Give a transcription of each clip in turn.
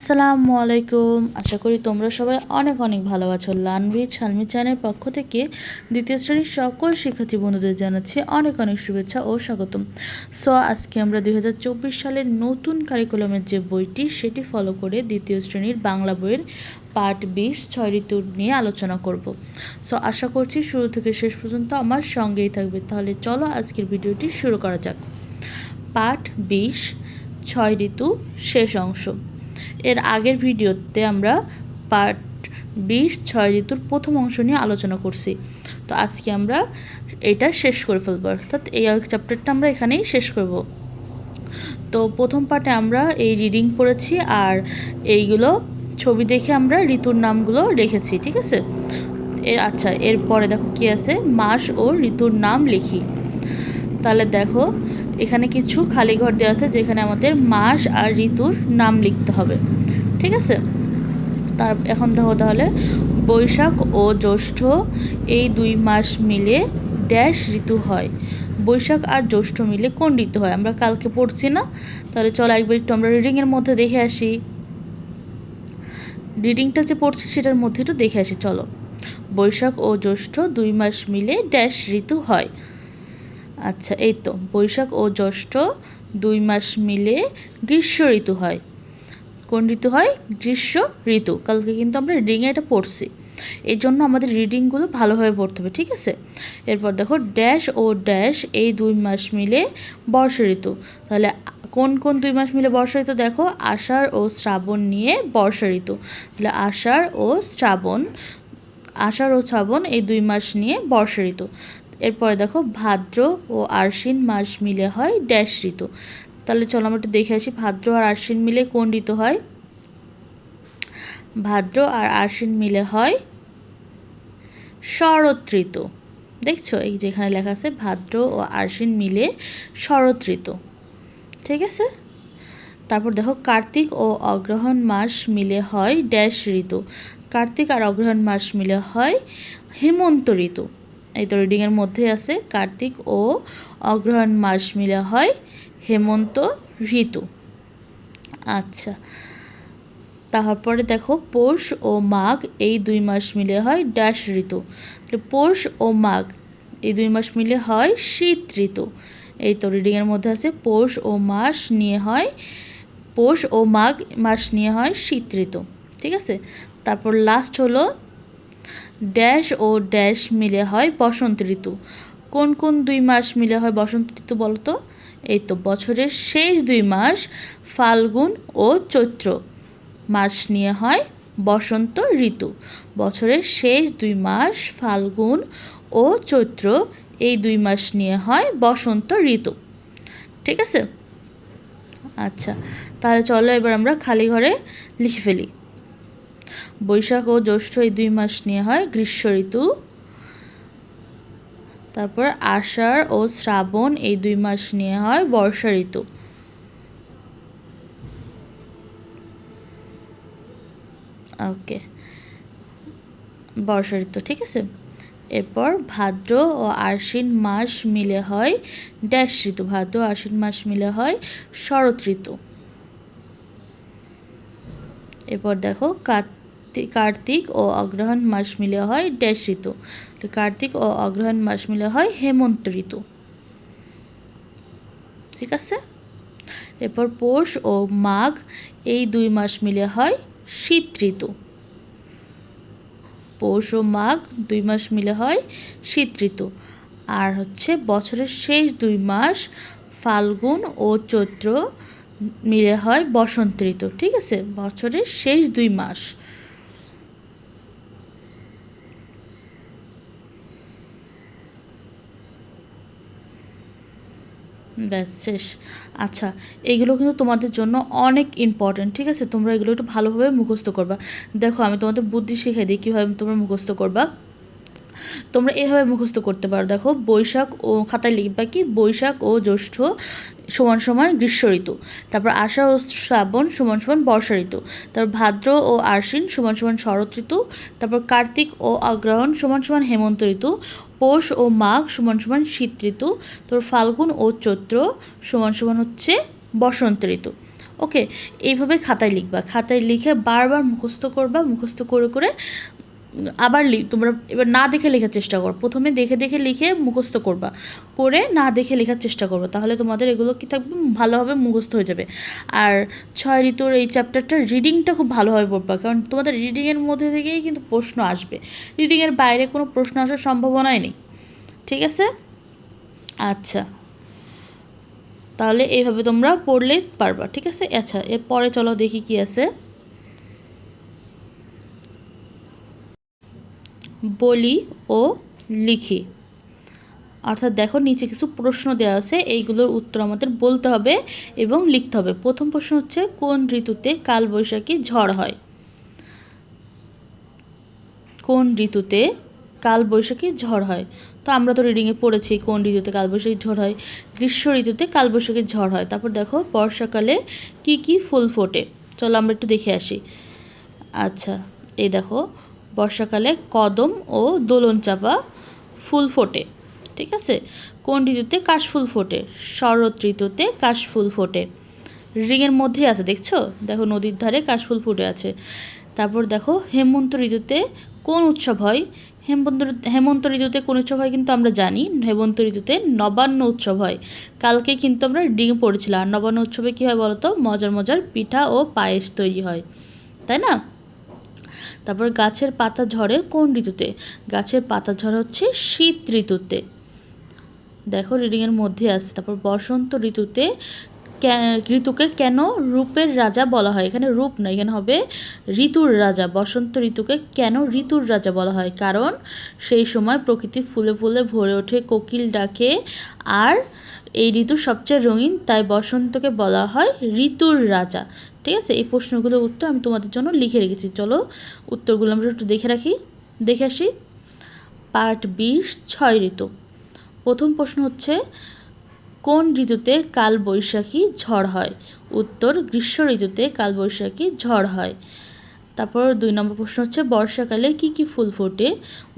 আসসালামু আলাইকুম। আশা করি তোমরা সবাই অনেক অনেক ভালো আছো। লানভিদ শালমি চ্যানেলের পক্ষ থেকে দ্বিতীয় শ্রেণির সকল শিক্ষার্থী বন্ধুদের জানাচ্ছি অনেক অনেক শুভেচ্ছা ও স্বাগতম। সো, আজকে আমরা দুই হাজার চব্বিশ সালের নতুন কারিকুলামের যে বইটি, সেটি ফলো করে দ্বিতীয় শ্রেণির বাংলা বইয়ের পার্ট বিশ ছয় ঋতুর নিয়ে আলোচনা করব। সো, আশা করছি শুরু থেকে শেষ পর্যন্ত আমার সঙ্গেই থাকবে। তাহলে চলো আজকের ভিডিওটি শুরু করা যাক। পার্ট বিশ ছয় ঋতু শেষ অংশ। এর আগের ভিডিওতে আমরা পার্ট বিশ, ছয় ঋতুর প্রথম অংশ নিয়ে আলোচনা করছি। তো আজকে আমরা এটা শেষ করে ফেলব, অর্থাৎ এই চ্যাপ্টারটা আমরা এখানেই শেষ করব। তো প্রথম পার্টে আমরা এই রিডিং পড়েছি আর এইগুলো ছবি দেখে আমরা ঋতুর নামগুলো রেখেছি, ঠিক আছে? এর আচ্ছা এরপরে দেখো কি আছে? মাস ও ঋতুর নাম লিখি। তাহলে দেখো এখানে কিছু খালি ঘর দেওয়া আছে যেখানে আমাদের মাস আর ঋতুর নাম লিখতে হবে। ঠিক আছে? তার এখন দেখো তাহলে, বৈশাখ ও জ্যৈষ্ঠ এই দুই মাস মিলে ড্যাশ ঋতু হয়। বৈশাখ আর জ্যৈষ্ঠ মিলে কোন ঋতু হয়? আমরা কালকে পড়ছি না। তাহলে চলো একবার একটু আমরা রিডিংয়ের মধ্যে দেখে আসি। রিডিংটা যে পড়ছি সেটার মধ্যে একটু দেখে আসি, চলো। বৈশাখ ও জ্যৈষ্ঠ দুই মাস মিলে ড্যাশ ঋতু হয়। আচ্ছা এই তো, বৈশাখ ও জ্যৈষ্ঠ দুই মাস মিলে গ্রীষ্ম ঋতু হয়। কোন ঋতু হয়? গ্রীষ্ম ঋতু। কালকে কিন্তু আমরা রিডিংয়ে এটা পড়ছি। এই জন্য আমাদের রিডিংগুলো ভালোভাবে পড়তে হবে, ঠিক আছে? এরপর দেখো ড্যাশ ও ড্যাশ এই দুই মাস মিলে বর্ষা ঋতু। তাহলে কোন কোন দুই মাস মিলে বর্ষা ঋতু? দেখো, আষাঢ় ও শ্রাবণ নিয়ে বর্ষা ঋতু। তাহলে আষাঢ় ও শ্রাবণ, আষাঢ় ও শ্রাবণ এই দুই মাস নিয়ে বর্ষা ঋতু। এরপরে দেখো ভাদ্র ও আশ্বিন মাস মিলে হয় ড্যাশ ঋতু। তাহলে চলো আমরা একটু দেখে আসি ভাদ্র আর আশ্বিন মিলে কোন ঋতু হয়? ভাদ্র আর আশ্বিন মিলে হয় শরৎ ঋতু। দেখছ? এই যেখানে লেখা আছে ভাদ্র ও আশ্বিন মিলে শরৎ ঋতু। ঠিক আছে? তারপর দেখো কার্তিক ও অগ্রহণ মাস মিলে হয় ড্যাশ ঋতু। কার্তিক আর অগ্রহণ মাস মিলে হয় হেমন্ত ঋতু। এই তো রিডিংয়ের মধ্যে আছে, কার্তিক ও অগ্রহণ মাস মিলে হয়, হেমন্ত, ঋতু। আচ্ছা তারপরে দেখো, পৌষ ও মাঘ এই দুই মাস মিলে হয় ড্যাশ ঋতু। পৌষ ও মাঘ এই দুই মাস মিলে হয়, শীত ঋতু। এই তো রিডিংয়ের মধ্যে আছে, পৌষ ও মাস নিয়ে হয়, পৌষ ও মাঘ মাস নিয়ে হয়, শীত ঋতু। ঠিক আছে? তারপর লাস্ট হলো ড্যাশ ও ড্যাশ মিলে হয় বসন্ত ঋতু। কোন কোন দুই মাস মিলে হয় বসন্ত ঋতু বলতো? এই তো বছরের শেষ দুই মাস ফাল্গুন ও চৈত্র মাস নিয়ে হয় বসন্ত ঋতু। বছরের শেষ দুই মাস ফাল্গুন ও চৈত্র এই দুই মাস নিয়ে হয় বসন্ত ঋতু। ঠিক আছে? আচ্ছা তাহলে চলো এবার আমরা খালি ঘরে লিখে ফেলি। বৈশাখ ও জ্যৈষ্ঠ এই দুই মাস নিয়ে হয় গ্রীষ্ম ঋতু। তারপর আষাঢ় ও শ্রাবণ এই দুই মাস নিয়ে হয় বর্ষা ঋতু। ওকে, বর্ষা ঋতু, ঠিক আছে? এরপর ভাদ্র ও আশ্বিন মাস মিলে হয় ড্যাশ ঋতু। ভাদ্র আশ্বিন মাস মিলে হয় শরৎ ঋতু। এরপর দেখো কার্তিক ও অগ্রহণ মাস মিলে হয় ড্যাশ ঋতু। কার্তিক ও অগ্রহণ মাস মিলে হয় হেমন্ত ঋতু। ঠিক আছে? এরপর পৌষ ও মাঘ, এই দুই মাস মিলে হয় শীত ঋতু। পৌষ ও মাঘ দুই মাস মিলে হয় শীত ঋতু। আর হচ্ছে বছরের শেষ দুই মাস ফাল্গুন ও চৈত্র মিলে হয় বসন্ত ঋতু। ঠিক আছে? বছরের শেষ দুই মাস। ব্যাস, শেষ। আচ্ছা এগুলো কিন্তু তোমাদের জন্য অনেক ইম্পর্ট্যান্ট ঠিক আছে? তোমরা এগুলো একটু ভালোভাবে মুখস্থ করবা। দেখো, আমি তোমাদের বুদ্ধি শিখাই দিই কীভাবে তোমরা মুখস্থ করবা। তোমরা এভাবে মুখস্থ করতে পারো। দেখো, বৈশাখ ও খাতায় লিখবা কি? বৈশাখ ও জ্যৈষ্ঠ সমান সমান গ্রীষ্ম ঋতু। তারপর আষাঢ় ও শ্রাবণ সমান সমান বর্ষা ঋতু। তারপর ভাদ্র ও আশ্বিন সমান সমান শরৎ ঋতু। তারপর কার্তিক ও অগ্রহণ সমান সমান হেমন্ত ঋতু। পৌষ ও মাঘ সমান সমান শীত ঋতু, তোর ফাল্গুন ও চৈত্র সমান সমান হচ্ছে বসন্ত ঋতু। ওকে, এইভাবে খাতায় লিখবা। খাতায় লিখে বারবার মুখস্থ করবা, মুখস্থ করে করে আবার তোমরা এবার না দেখে লেখার চেষ্টা করো। প্রথমে দেখে দেখে লিখে মুখস্থ করবা। করে না দেখে লেখার চেষ্টা করব। তাহলে তোমাদের এগুলো কি থাকবে? ভালোভাবে মুখস্থ হয়ে যাবে। আর ছয় ঋতুর এই চ্যাপ্টারটা রিডিংটা খুব ভালোভাবে পড়বা। কারণ তোমাদের রিডিংয়ের মধ্যে থেকেই কিন্তু প্রশ্ন আসবে। রিডিংয়ের বাইরে কোনো প্রশ্ন আসার সম্ভাবনাই নেই। ঠিক আছে? আচ্ছা। তাহলে এইভাবে তোমরা পড়লেই পারবা। ঠিক আছে? আচ্ছা এরপরে চলো দেখি কি আছে। বলি ও লিখি। অর্থাৎ দেখো নিচে কিছু প্রশ্ন দেওয়া আছে, এইগুলোর উত্তর আমাদের বলতে হবে এবং লিখতে হবে। প্রথম প্রশ্ন হচ্ছে, কোন ঋতুতে কালবৈশাখী ঝড় হয়? কোন ঋতুতে কালবৈশাখী ঝড় হয়? তো আমরা তো রিডিংয়ে পড়েছি, কোন ঋতুতে কালবৈশাখী ঝড় হয়? গ্রীষ্ম ঋতুতে কালবৈশাখী ঝড় হয়। তারপর দেখো, বর্ষাকালে কি কি ফুল ফোটে? চলো আমরা একটু দেখে আসি। আচ্ছা এই দেখো বর্ষাকালে কদম ও দোলন চাপা ফুল ফোটে, ঠিক আছে? কোন ঋতুতে কাশফুল ফোটে? শরৎ ঋতুতে কাশফুল ফোটে। রিংয়ের মধ্যে আছে, দেখছ? দেখো, নদীর ধারে কাশফুল ফুটে আছে। তারপর দেখো, হেমন্ত ঋতুতে কোন উৎসব হয়? হেমন্ত হেমন্ত ঋতুতে কোন উৎসব হয় কিন্তু আমরা জানি, হেমন্ত ঋতুতে নবান্ন উৎসব হয়। কালকে কিন্তু আমরা ডিঙে পড়েছিলাম। আর নবান্ন উৎসবে কী হয় বলতো? মজার মজার পিঠা ও পায়েস তৈরি হয়। তাই না? তারপর গাছের পাতা ঝরে কোন ঋতুতে? গাছের পাতা ঝরে হচ্ছে শীত ঋতুতে। দেখো রিডিংয়ের মধ্যে আছে। তারপর বসন্ত ঋতুতে ঋতুকে কেন রূপের রাজা বলা হয়? এখানে রূপ না, এখানে হবে ঋতুর রাজা। বসন্ত ঋতুকে কেন ঋতুর রাজা বলা হয়? কারণ সেই সময় প্রকৃতি ফুলে ফুলে ভরে ওঠে, কোকিল ডাকে, আর এই ঋতু সবচেয়ে রঙিন, তাই বসন্তকে বলা হয় ঋতুর রাজা। ঠিক আছে? এই প্রশ্নগুলোর উত্তর আমি তোমাদের জন্য লিখে রেখেছি। চলো, উত্তরগুলো আমরা একটু দেখে রাখি। দেখে আসি। পার্ট বিশ, ছয় ঋতু। প্রথম প্রশ্ন হচ্ছে, কোন ঋতুতে কালবৈশাখী ঝড় হয়? উত্তর, গ্রীষ্ম ঋতুতে কালবৈশাখী ঝড় হয়। তারপর দুই নম্বর প্রশ্ন হচ্ছে, বর্ষাকালে কি কি ফুল ফোটে?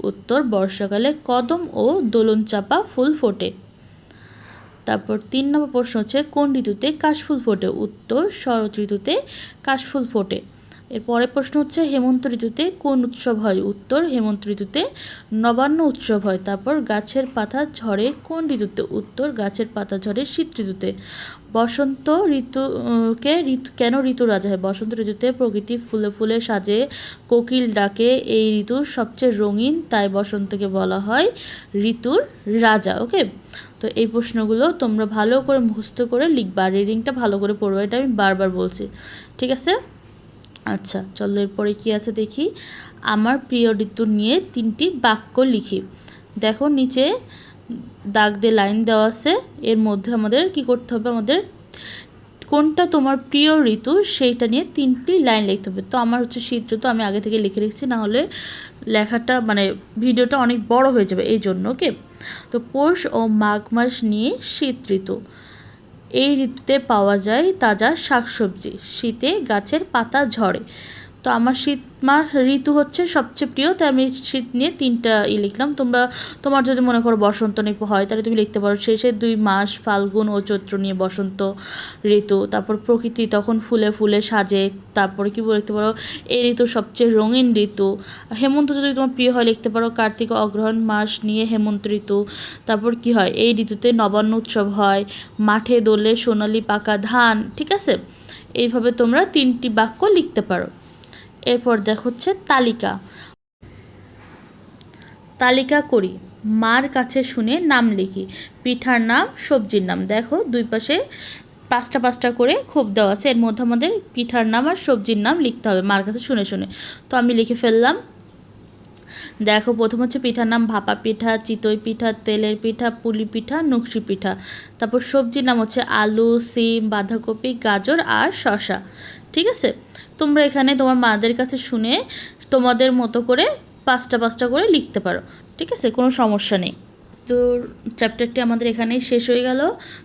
উত্তর, বর্ষাকালে কদম ও দোলন চাপা ফুল ফোটে। তারপর তিন নম্বর প্রশ্ন হচ্ছে, কোন ঋতুতে কাশফুল ফোটে? উত্তর, শরৎ ঋতুতে কাশফুল ফোটে। এর পরের প্রশ্ন হচ্ছে, হেমন্ত ঋতুতে কোন উৎসব হয়? উত্তর, হেমন্ত ঋতুতে নবান্ন উৎসব হয়। তারপর গাছের পাতা ঝরে কোন ঋতুতে? উত্তর, গাছের পাতা ঝরে শীত ঋতুতে। বসন্ত ঋতুকে ঋতু, কেন ঋতু রাজা হয়? বসন্ত ঋতুতে প্রকৃতি ফুলে ফুলে সাজে, কোকিল ডাকে, এই ঋতুর সবচেয়ে রঙিন, তাই বসন্তকে বলা হয় ঋতুর রাজা, ওকে? তো এই প্রশ্নগুলো তোমরা ভালো করে মুখস্থ করে লিখবা রিডিংটা ভালো করে পড়বে, এটা আমি বারবার বলছি, ঠিক আছে? আচ্ছা চলো এরপরে কী আছে দেখি। আমার প্রিয় ঋতু নিয়ে তিনটি বাক্য লিখি। দেখো, নিচে দাগ দিয়ে লাইন দেওয়া আছে, এর মধ্যে আমাদের কি করতে হবে? আমাদের কোনটা তোমার প্রিয় ঋতু, সেইটা নিয়ে তিনটি লাইন লিখতে হবে। তো আমার হচ্ছে শীত ঋতু, আমি আগে থেকে লিখে রেখেছি না হলে লেখাটা মানে ভিডিওটা অনেক বড় হয়ে যাবে এই জন্য, ওকে? তো পৌষ ও মাঘ মাস নিয়ে শীত ঋতু। এই ঋতুতে পাওয়া যায় তাজা শাকসবজি। শীতে গাছের পাতা ঝরে। তো আমার শীত মাস, ঋতু হচ্ছে সবচেয়ে প্রিয়, তাই আমি শীত নিয়ে তিনটা ই লিখলাম। তোমরা, তোমার যদি মনে করো বসন্ত নিয়ে হয়, তাহলে তুমি লিখতে পারো শেষের দুই মাস ফাল্গুন ও চৈত্র নিয়ে বসন্ত ঋতু, তারপর প্রকৃতি তখন ফুলে ফুলে সাজে, তারপরে কী লিখতে পারো এই ঋতু সবচেয়ে রঙিন ঋতু। হেমন্ত যদি তোমার প্রিয় হয়, লিখতে পারো কার্তিক অগ্রহণ মাস নিয়ে হেমন্ত ঋতু, তারপর কি হয়, এই ঋতুতে নবান্ন উৎসব হয়, মাঠে দোলে সোনালি পাকা ধান, ঠিক আছে? এইভাবে তোমরা তিনটি বাক্য লিখতে পারো। এরপর দেখ হচ্ছে তালিকা। তালিকা করি। মার কাছে শুনে নাম লিখি। পিঠার নাম, সবজির নাম। দেখো, দুই পাশে পাঁচটা পাঁচটা করে খোপ দেওয়া আছে। এর মধ্যে আমাদের পিঠার নাম আর সবজির নাম লিখতে হবে মার কাছে শুনে শুনে। তো আমি লিখে ফেললাম। দেখো, প্রথম হচ্ছে পিঠার নাম ভাপা পিঠা, চিতই পিঠা, তেলের পিঠা, পুলি পিঠা নকশি পিঠা। তারপর সবজির নাম হচ্ছে আলু, সিম, বাঁধাকপি, গাজর আর শশা ঠিক আছে? তোমরা এখানে তোমার মাদের কাছে শুনে তোমাদের মতো করে পাঁচটা পাঁচটা করে লিখতে পারো। ঠিক আছে? কোনো সমস্যা নেই। তো চ্যাপ্টারটি আমাদের এখানেই শেষ হয়ে গেল।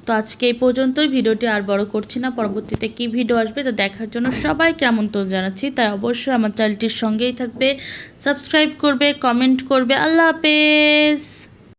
তো আজকে এই পর্যন্তই। ভিডিওটি আর বড় করছি না। পরবর্তীতে কি ভিডিও আসবে তা দেখার জন্য সবাইকে আমন্ত্রণ জানাচ্ছি। তাই অবশ্যই আমার চ্যানেলটির সঙ্গেই থাকবে। সাবস্ক্রাইব করবে কমেন্ট করবে। আল্লাহ হাফেজ!